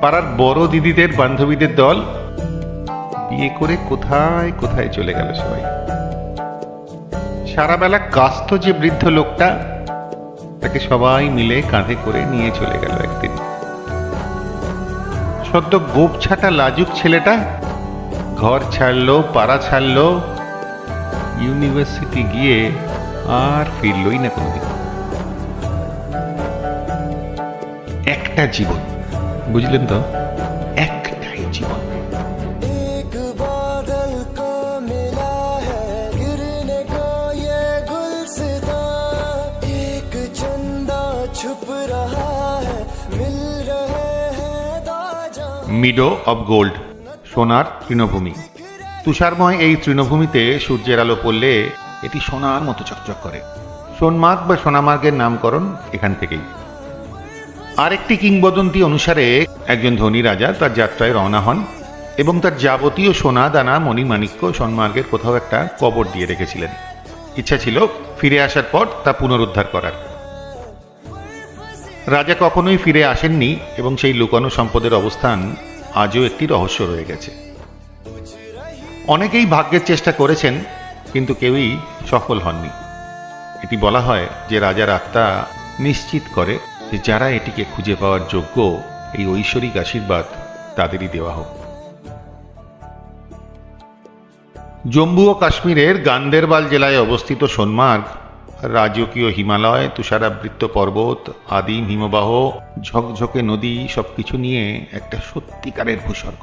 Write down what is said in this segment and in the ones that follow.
পাড়ার বড় দিদিদের, বান্ধবীদের দল বিয়ে করে কোথায় কোথায় চলে গেল সবাই? সারা বেলা কাস্ত যে বৃদ্ধ লোকটা, তাকে সবাই মিলে কাঁধে করে নিয়ে চলে গেল একদিন। সদ্য গোপ ছাটা লাজুক ছেলেটা ঘর ছাড়লো, পাড়া ছাড়লো, ইউনিভার্সিটি গিয়ে আর ফিরলই না কোনোদিন। একটা জীবন। বুঝলেন তো? একটাই জীবন। মিডো অব গোল্ড সোনার তৃণভূমি। তুষারময় এই তৃণভূমিতে সূর্যের আলো পড়লে এটি সোনার মতো চকচক করে। সোনমার্গ বা সোনামার্গের নামকরণ এখান থেকেই। আরেকটি কিংবদন্তি অনুসারে, একজন ধনী রাজা তার যাত্রায় রওনা হন এবং তার যাবতীয় সোনা, দানা মণিমাণিক্য সোনমার্গের কোথাও একটা কবর দিয়ে রেখেছিলেন। ইচ্ছা ছিল ফিরে আসার পর তা পুনরুদ্ধার করার। রাজা কখনোই ফিরে আসেননি এবং সেই লুকানো সম্পদের অবস্থান আজও একটি রহস্য রয়ে গেছে। অনেকেই ভাগ্যের চেষ্টা করেছেন, কিন্তু কেউই সফল হননি। এটি বলা হয় যে রাজার আত্মা নিশ্চিত করে যে যারা এটিকে খুঁজে পাওয়ার যোগ্য, এই ঐশ্বরিক আশীর্বাদ তাদেরই দেওয়া হোক। জম্মু ও কাশ্মীরের গান্দেরবাল জেলায় অবস্থিত সোনমার্গ, রাজকীয় হিমালয়, তুষারাবৃত্ত পর্বত, আদিম হিমবাহ, ঝকঝকে নদী, সবকিছু নিয়ে একটা সত্যিকারের ভূস্বর্গ।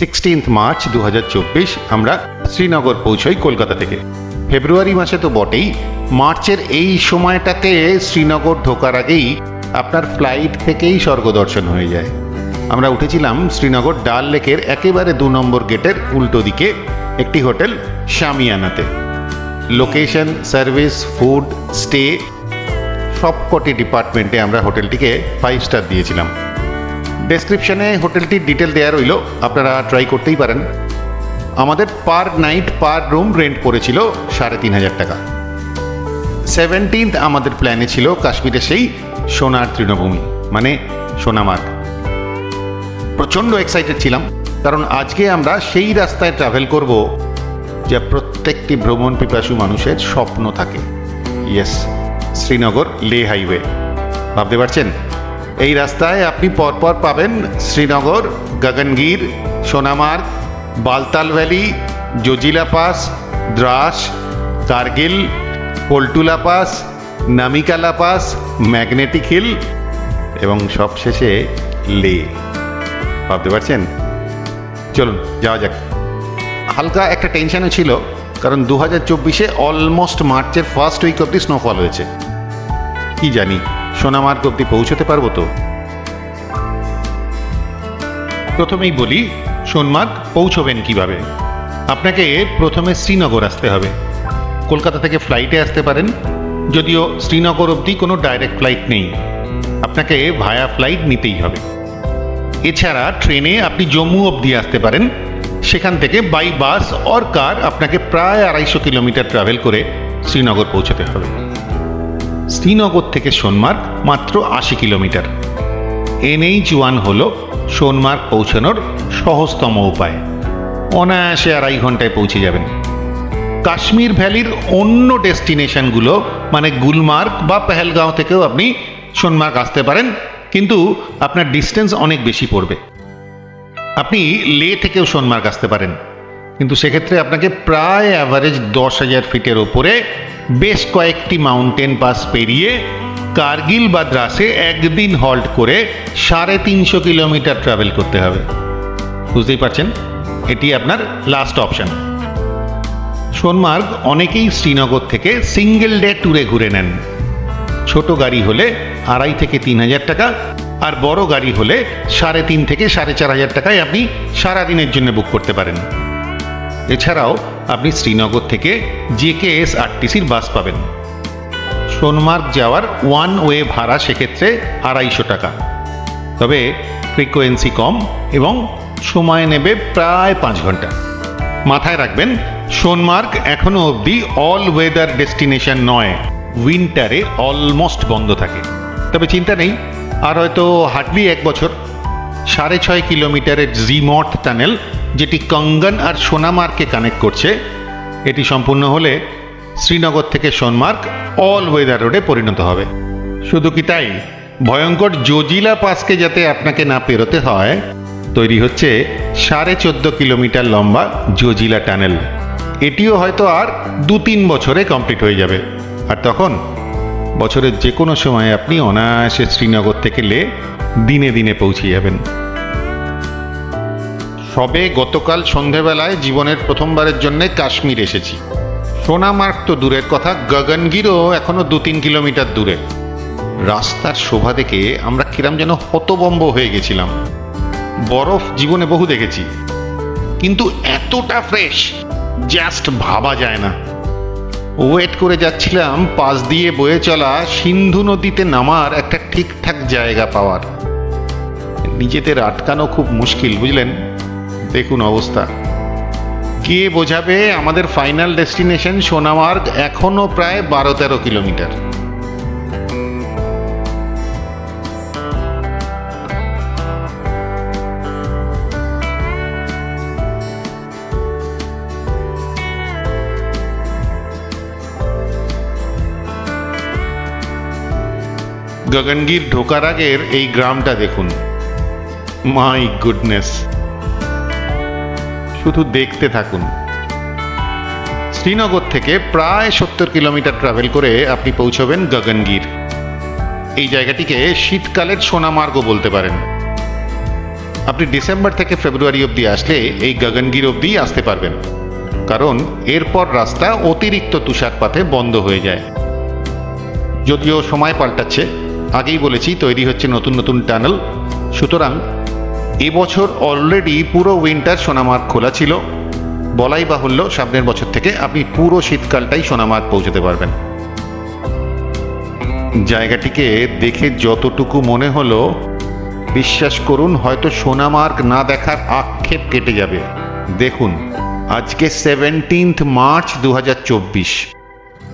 সিক্সটিন্থ মার্চ দু হাজার চব্বিশ আমরা শ্রীনগর পৌঁছই কলকাতা থেকে। ফেব্রুয়ারি মাসে তো বটেই। মার্চের এই সময়টাতে শ্রীনগর ঢোকার আগেই আপনার ফ্লাইট থেকেই স্বর্গদর্শন হয়ে যায়। আমরা উঠেছিলাম শ্রীনগর ডাল লেকের একেবারে দু নম্বর গেটের উল্টো দিকে একটি হোটেল শামিয়ানাতে। লোকেশন সার্ভিস ফুড স্টে সবকটি ডিপার্টমেন্টে আমরা হোটেলটিকে ফাইভ স্টার দিয়েছিলাম। ডেসক্রিপশনে হোটেলটির ডিটেল দেওয়া রইল। আপনারা ট্রাই করতেই পারেন। আমাদের per night per room rent পড়েছিল সাড়ে তিন হাজার টাকা। সেভেন্টিন্থ আমাদের প্ল্যানে ছিল কাশ্মীরে সেই সোনার তৃণভূমি মানে সোনামার্গ। প্রচণ্ড এক্সাইটেড ছিলাম, কারণ আজকে আমরা সেই রাস্তায় ট্রাভেল করব যা প্রত্যেকটি ভ্রমণ পিপাসু মানুষের স্বপ্ন থাকে। ইয়েস শ্রীনগর লে হাইওয়ে। ভাবতে পারছেন? এই রাস্তায় আপনি পরপর পাবেন Srinagar, Gagangir, Sonamarg, Baltal valley, Zojila pass, Dras, Kargil, Paltula pass, Namikala pass, magnetic hill এবং সবশেষে লে। ভাবতে পারছেন? চলুন, যাওয়া যাক। হালকা একটা টেনশনও ছিল, কারণ দু হাজার চব্বিশে অলমোস্ট মার্চের ফার্স্ট উইক অব্দি স্নোফল হয়েছে। কি জানি। সোনামার্গ অব্দি পৌঁছতে পারব তো? প্রথমেই বলি, সোনমার্গ পৌঁছবেন কীভাবে? আপনাকে প্রথমে শ্রীনগর আসতে হবে। কলকাতা থেকে ফ্লাইটে আসতে পারেন। যদিও শ্রীনগর অবধি কোনো ডাইরেক্ট ফ্লাইট নেই। আপনাকে ভায়া ফ্লাইট নিতেই হবে। এছাড়া ট্রেনে আপনি জম্মু অবধি আসতে পারেন। সেখান থেকে বাই বাস অর কার আপনাকে প্রায় আড়াইশো কিলোমিটার ট্রাভেল করে শ্রীনগর পৌঁছতে হবে। শ্রীনগর থেকে সোনমার্গ মাত্র আশি কিলোমিটার। এনএইচ ওয়ান হল সোনমার্গ পৌঁছানোর সহজতম উপায়। অনায়াসে আড়াই ঘন্টায় পৌঁছে যাবেন। কাশ্মীর ভ্যালির অন্য ডেস্টিনেশনগুলো মানে গুলমার্গ বা পেহেলগাঁও থেকেও আপনি সোনমার্গ আসতে পারেন, কিন্তু আপনার ডিস্টেন্স অনেক বেশি পড়বে। আপনি লে থেকেও সোনমার্গ আসতে পারেন। কিন্তু সেক্ষেত্রে আপনাকে প্রায় অ্যাভারেজ দশ হাজার ফিটের ওপরে বেশ কয়েকটি মাউন্টেন পাস পেরিয়ে কার্গিল বা দ্রাসে একদিন হল্ট করে সাড়ে তিনশো কিলোমিটার ট্রাভেল করতে হবে। বুঝতেই পারছেন? এটি আপনার লাস্ট অপশন সোনমার্গ অনেকেই শ্রীনগর থেকে সিঙ্গেল ডে ট্যুরে ঘুরে নেন। ছোট গাড়ি হলে আড়াই থেকে তিন হাজার টাকা আর বড় গাড়ি হলে সাড়ে তিন থেকে সাড়ে চার হাজার টাকায় আপনি সারাদিনের জন্য বুক করতে পারেন। এছাড়াও আপনি শ্রীনগর থেকে জেকেএস আরটিসির বাস পাবেন। সোনমার্গ যাওয়ার ওয়ান ওয়ে ভাড়া সেক্ষেত্রে আড়াইশো টাকা। তবে ফ্রিকোয়েন্সি কম এবং সময় নেবে প্রায় পাঁচ ঘণ্টা। মাথায় রাখবেন, সোনমার্গ এখনও অবধি অল ওয়েদার ডেস্টিনেশন নয় উইন্টারে অলমোস্ট বন্ধ থাকে। তবে চিন্তা নেই, আর হয়তো হার্ডলি এক বছর। সাড়ে ছয় কিলোমিটারের জিমট টানেল, যেটি কঙ্গন আর সোনামার্গকে কানেক্ট করছে, এটি সম্পূর্ণ হলে শ্রীনগর থেকে সোনমার্গ অল ওয়েদার রোডে পরিণত হবে। শুধু কি তাই? ভয়ঙ্কর জজিলা পাসকে যাতে আপনাকে না পেরোতে হয়, তৈরি হচ্ছে সাড়ে চোদ্দ কিলোমিটার লম্বা জজিলা টানেল। এটিও হয়তো আর দু তিন বছরে কমপ্লিট হয়ে যাবে। আর তখন বছরের যে কোনো সময় আপনি অনায়াসে শ্রীনগর থেকে লে দিনে দিনে পৌঁছে যাবেন। সবে গতকাল সন্ধেবেলায় জীবনের প্রথমবারের জন্য কাশ্মীর এসেছি। সোনামার্গ তো দূরের কথা, গগনগিরও এখনও দু তিন কিলোমিটার দূরে। রাস্তার শোভা দেখে আমরা কিরাম যেন হতবম্ব হয়ে গেছিলাম। বরফ জীবনে বহু দেখেছি। কিন্তু এতটা ফ্রেশ, জাস্ট ভাবা যায় না। ওয়েট করে যাচ্ছিলাম, পাশ দিয়ে বয়ে চলা সিন্ধু নদীতে নামার একটা ঠিকঠাক জায়গা পাওয়ার। নিজেদের আটকানো খুব মুশকিল, বুঝলেন? দেখুন অবস্থা। কে বোঝাবে আমাদের ফাইনাল ডেস্টিনেশন সোনামার্গ এখনও প্রায় বারো তেরো কিলোমিটার। গগনগির ঢোকার আগের এই গ্রামটা দেখুন। My goodness. শুধু দেখতে থাকুন। শ্রীনগর থেকে প্রায় সত্তর কিলোমিটার ট্রাভেল করে আপনি পৌঁছবেন গগনগির। এই জায়গাটিকে শীতকালের সোনামার্গ বলতে পারেন। আপনি ডিসেম্বর থেকে ফেব্রুয়ারি অবধি আসলে এই গগনগির অবধি আসতে পারবেন। কারণ এরপর রাস্তা অতিরিক্ত তুষারপাতে বন্ধ হয়ে যায়। যদিও সময় পাল্টাচ্ছে আগেই বলেছি, তৈরি হচ্ছে নতুন নতুন টানেল। সুতরাং এবছর অলরেডি পুরো উইন্টার সোনামার্গ খোলা ছিল। বলাই বাহুল্য, সামনের বছর থেকে আপনি পুরো শীতকালটাই সোনামার্গ পৌঁছতে পারবেন। জায়গাটিকে দেখে যতটুকু মনে হলো, বিশ্বাস করুন, হয়তো সোনামার্গ না দেখার আক্ষেপ কেটে যাবে। দেখুন, আজকে সেভেন্টিন্থ মার্চ দু হাজার চব্বিশ।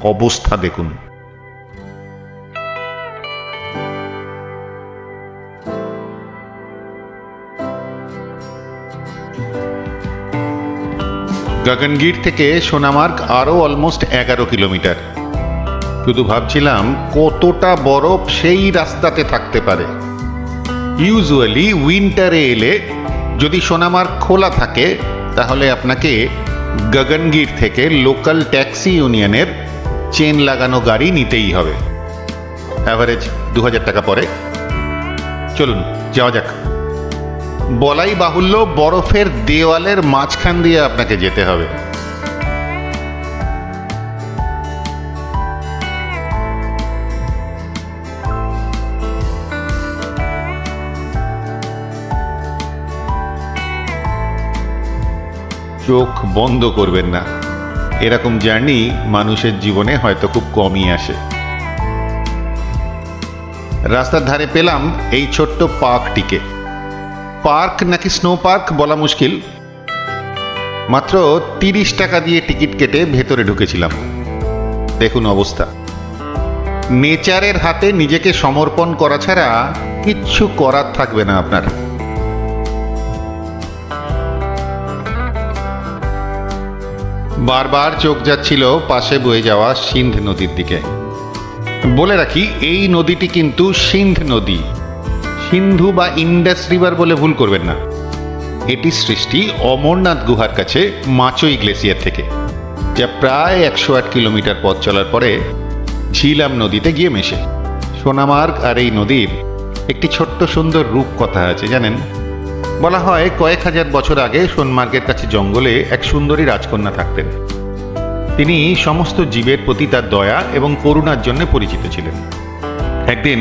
অবস্থা দেখুন। গগনগির থেকে সোনামার্গ আরও অলমোস্ট এগারো কিলোমিটার। শুধু ভাবছিলাম কতটা বরফ সেই রাস্তাতে থাকতে পারে। ইউজুয়ালি উইন্টারে এলে যদি সোনামার্গ খোলা থাকে, তাহলে আপনাকে গগনগির থেকে লোকাল ট্যাক্সি ইউনিয়নের চেন লাগানো গাড়ি নিতেই হবে। অ্যাভারেজ দু হাজার টাকা পরে। চলুন, যাওয়া যাক। বলাই বাহুল্য বরফের দেওয়ালের মাঝখান দিয়ে আপনাকে যেতে হবে। চোখ বন্ধ করবেন না। এরকম জার্নি মানুষের জীবনে হয়তো খুব কমই আসে। রাস্তার ধারে পেলাম এই ছোট্ট পার্কটিকে। পার্ক নাকি স্নো পার্ক বলা মুশকিল? মাত্র তিরিশ টাকা দিয়ে টিকিট কেটে ভেতরে ঢুকেছিলাম। দেখুন অবস্থা। নেচারের হাতে নিজেকে সমর্পণ করা ছাড়া কিচ্ছু করার থাকবে না আপনার। বারবার চোখ যাচ্ছিল পাশে বয়ে যাওয়া সিন্ধ নদীর দিকে। বলে রাখি, এই নদীটি কিন্তু সিন্ধ নদী। সিন্ধু বা ইন্ডাস রিভার বলে ভুল করবেন না। এটি সৃষ্টি অমরনাথ গুহার কাছে মাচই গ্লেসিয়ার থেকে, যা প্রায় একশো আট কিলোমিটার পথ চলার পরে ঝিলাম নদীতে গিয়ে মেশে। সোনামার্গ আর এই নদীর একটি ছোট্ট সুন্দর রূপ কথা আছে, জানেন? বলা হয়, কয়েক হাজার বছর আগে সোনমার্গের কাছে জঙ্গলে এক সুন্দরী রাজকন্যা থাকতেন। তিনি সমস্ত জীবের প্রতি তার দয়া এবং করুণার জন্য পরিচিত ছিলেন। একদিন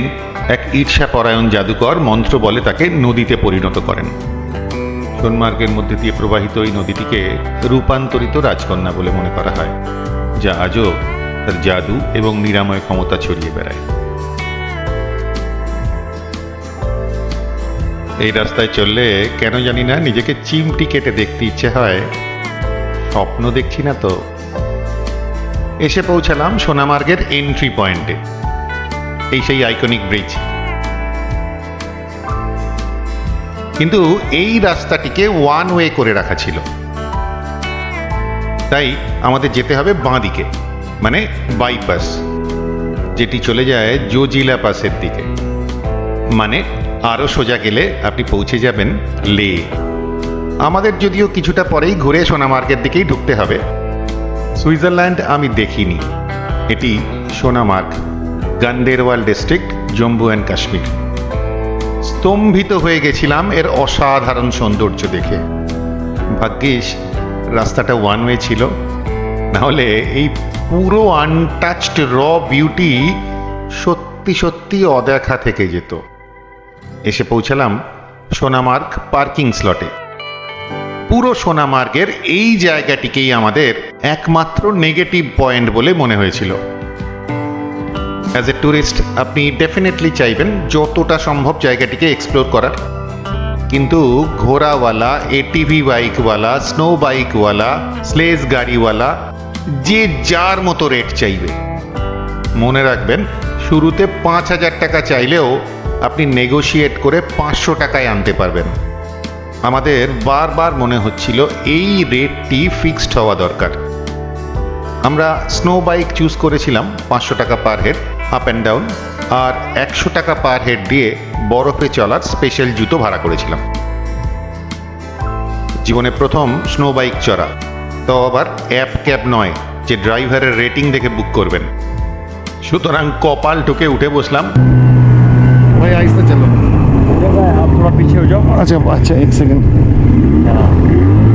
এক ঈর্ষাপরায়ণ জাদুকর মন্ত্র বলে তাকে নদীতে পরিণত করেন। সোনমার্গের মধ্যে দিয়ে প্রবাহিত এই নদীটিকে রূপান্তরিত রাজকন্যা বলে মনে করা হয়, যা আজও তার জাদু এবং নিরাময় ক্ষমতা ছড়িয়ে বেড়ায়। এই রাস্তায় চললে কেন জানি না নিজেকে চিমটি কেটে দেখতে ইচ্ছে হয়, স্বপ্ন দেখছি না তো। এসে পৌঁছালাম সোনামার্গের এন্ট্রি পয়েন্টে এই সেই আইকনিক ব্রিজ কিন্তু এই রাস্তাটিকে ওয়ান ওয়ে করে রাখা ছিল। তাই আমাদের যেতে হবে বাঁ দিকে মানে বাইপাস যেটি চলে যায় জোজিলা পাসের দিকে। মানে আরও সোজা গেলে আপনি পৌঁছে যাবেন লে। আমাদের যদিও কিছুটা পরেই ঘুরে সোনামার্গের দিকেই ঢুকতে হবে। সুইজারল্যান্ড আমি দেখিনি। এটি সোনামার্গ গান্ডেরওয়াল ডিস্ট্রিক্ট, জম্মু অ্যান্ড কাশ্মীর। স্তম্ভিত হয়ে গেছিলাম এর অসাধারণ সৌন্দর্য দেখে। ভাগ্যিস, রাস্তাটা ওয়ান ওয়ে ছিল। নাহলে এই পুরো আনটাচড র বিউটি সত্যি সত্যি অদেখা থেকে যেত। এসে পৌঁছালাম সোনামার্গ পার্কিং স্লটে পুরো সোনামার্গের এই জায়গাটিকেই আমাদের একমাত্র নেগেটিভ পয়েন্ট বলে মনে হয়েছিল। অ্যাজ এ ট্যুরিস্ট আপনি ডেফিনেটলি চাইবেন যতটা সম্ভব জায়গাটিকে এক্সপ্লোর করার। কিন্তু ঘোড়াওয়ালা এটিভি বাইকওয়ালা স্নো বাইকওয়ালা স্লেজ গাড়িওয়ালা, যে যার মতো রেট চাইবে। মনে রাখবেন, শুরুতে পাঁচ হাজার টাকা চাইলেও আপনি নেগোশিয়েট করে পাঁচশো টাকায় আনতে পারবেন। আমাদের বারবার মনে হচ্ছিল এই রেটটি ফিক্সড হওয়া দরকার। আমরা স্নো বাইক চুজ করেছিলাম পাঁচশো টাকা per head up and down আর একশো টাকা পার হেড দিয়ে বরফে চলার স্পেশাল জুতো ভাড়া করেছিলাম জীবনে প্রথম স্নো বাইক চড়া তো আবার অ্যাপ ক্যাব নয় যে ড্রাইভারের রেটিং দেখে বুক করবেন সুতরাং কপাল ঠুকে উঠে বসলাম भाई आहिस्ता चलो जगह है आप थोड़ा पीछे हो जाओ अच्छा अच्छा एक सेकंड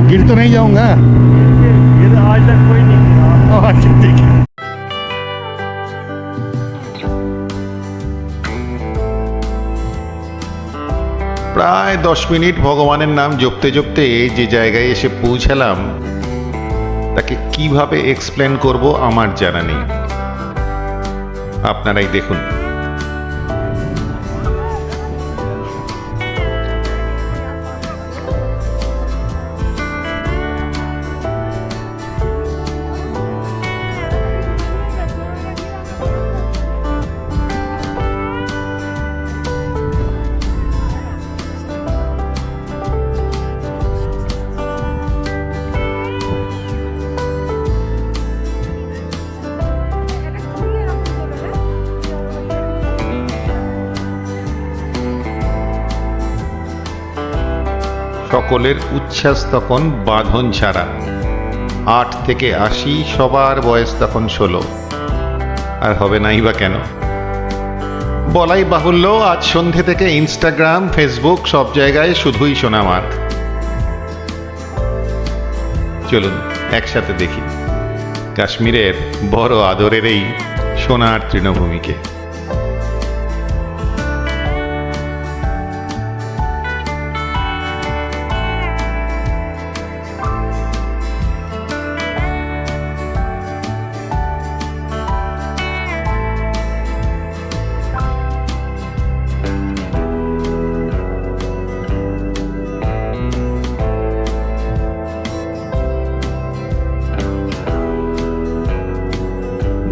गिर तो नहीं जाऊंगा ये तो आज तक कोई नहीं गिरा। अच्छा ठीक है প্রায় দশ মিনিট ভগবানের নাম জপতে জপতে যে জায়গায় এসে পৌঁছালাম, তাকে কীভাবে এক্সপ্লেন করব আমার জানা নেই। আপনারাই দেখুন। সকলের উচ্ছ্বাস তখন বাঁধন ছাড়া। আট থেকে আশি সবার বয়স তখন ষোলো। আর হবে নাই বা কেন? বলাই বাহুল্য, আজ সন্ধে থেকে ইনস্টাগ্রাম ফেসবুক সব জায়গায় শুধুই সোনামার্গ চলুন, একসাথে দেখি। কাশ্মীরের বড় আদরের এই সোনার তৃণভূমিকে।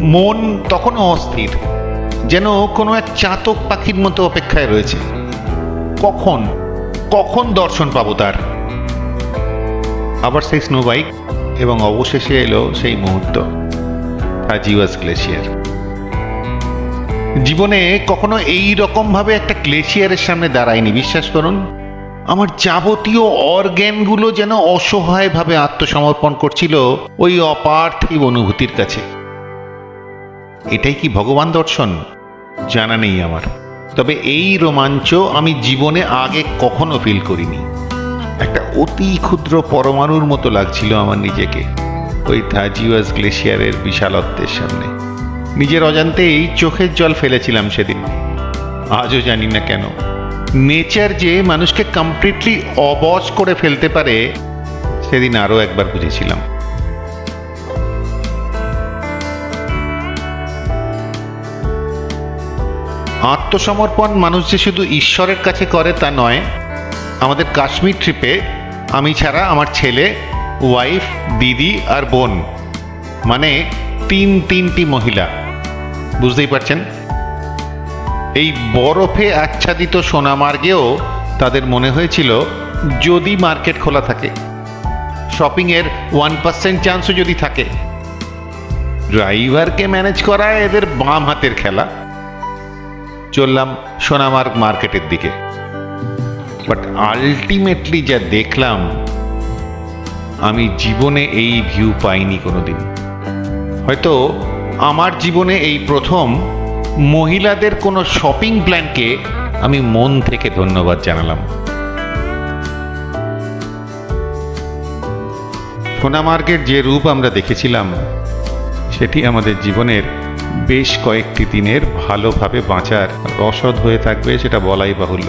মন তখনও অস্থির, যেন কোনো এক চাতক পাখির মতো অপেক্ষায় রয়েছে। কখন কখন দর্শন পাবো তার? আবার সেই স্নো বাইক এবং অবশেষে এলো সেই মুহূর্ত হাজিওয়াস গ্লেশিয়ার জীবনে কখনো এই রকম ভাবে একটা গ্লেশিয়ারের সামনে দাঁড়ায়নি, বিশ্বাস করুন। আমার যাবতীয় অর্গ্যানগুলো যেন অসহায়ভাবে আত্মসমর্পণ করছিল ওই অপার্থিব অনুভূতির কাছে। এটাই কি ভগবান দর্শন? জানা নেই আমার। তবে এই রোমাঞ্চ আমি জীবনে আগে কখনো ফিল করিনি। একটা অতি ক্ষুদ্র পরমাণুর মতো লাগছিল আমার নিজেকে, ওই থাজিওয়াস গ্লেশিয়ারের বিশালত্বের সামনে। নিজের অজান্তেই চোখের জল ফেলেছিলাম সেদিন। আজও জানি না কেন। নেচার যে মানুষকে কমপ্লিটলি অবশ করে ফেলতে পারে, সেদিন আরও একবার বুঝেছিলাম। আত্মসমর্পণ মানুষ যে শুধু ঈশ্বরের কাছে করে তা নয়, আমাদের কাশ্মীর ট্রিপে আমি ছাড়া আমার ছেলে ওয়াইফ দিদি আর বোন মানে তিন তিনটি মহিলা। বুঝতেই পারছেন? এই বরফে আচ্ছাদিত সোনামার্গেও তাদের মনে হয়েছিল যদি মার্কেট খোলা থাকে। শপিংয়ের ওয়ান পার্সেন্ট চান্সও যদি থাকে। ড্রাইভারকে ম্যানেজ করা এদের বাম হাতের খেলা। চললাম সোনামার্গ মার্কেটের দিকে। বাট আলটিমেটলি যা দেখলাম, আমি জীবনে এই ভিউ পাইনি কোনোদিন। হয়তো আমার জীবনে এই প্রথম মহিলাদের কোনো শপিং প্ল্যানকে আমি মন থেকে ধন্যবাদ জানালাম। সোনামার্গের যে রূপ আমরা দেখেছিলাম, সেটি আমাদের জীবনের বেশ কয়েকটি দিনের ভালোভাবে বাঁচার রসদ হয়ে থাকবে সেটা বলাই বাহুল্য।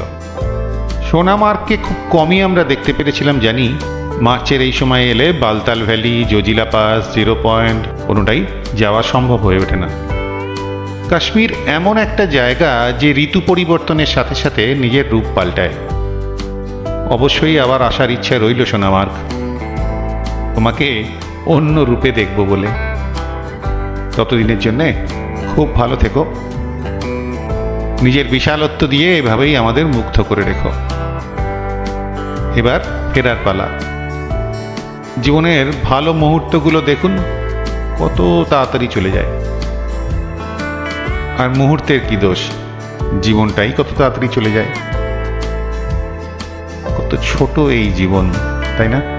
সোনামার্গকে খুব কমই আমরা দেখতে পেরেছিলাম, জানি। মার্চের এই সময় এলে Baltal valley, Zojila pass, zero point কোনোটাই যাওয়া সম্ভব হয়ে ওঠে না। কাশ্মীর এমন একটা জায়গা যে ঋতু পরিবর্তনের সাথে সাথে নিজের রূপ পাল্টায়। অবশ্যই আবার আসার ইচ্ছা রইল সোনামার্গ। তোমাকে অন্য রূপে দেখব বলে। ততদিনের জন্যে খুব ভালো থেকো। নিজের বিশালত্ব দিয়ে এভাবেই আমাদের মুগ্ধ করে রেখো। এবার ফেরার পালা। জীবনের ভালো মুহূর্তগুলো দেখুন, কত তাড়াতাড়ি চলে যায়। আর মুহূর্তের কি দোষ? জীবনটাই কত তাড়াতাড়ি চলে যায়। কত ছোট এই জীবন, তাই না?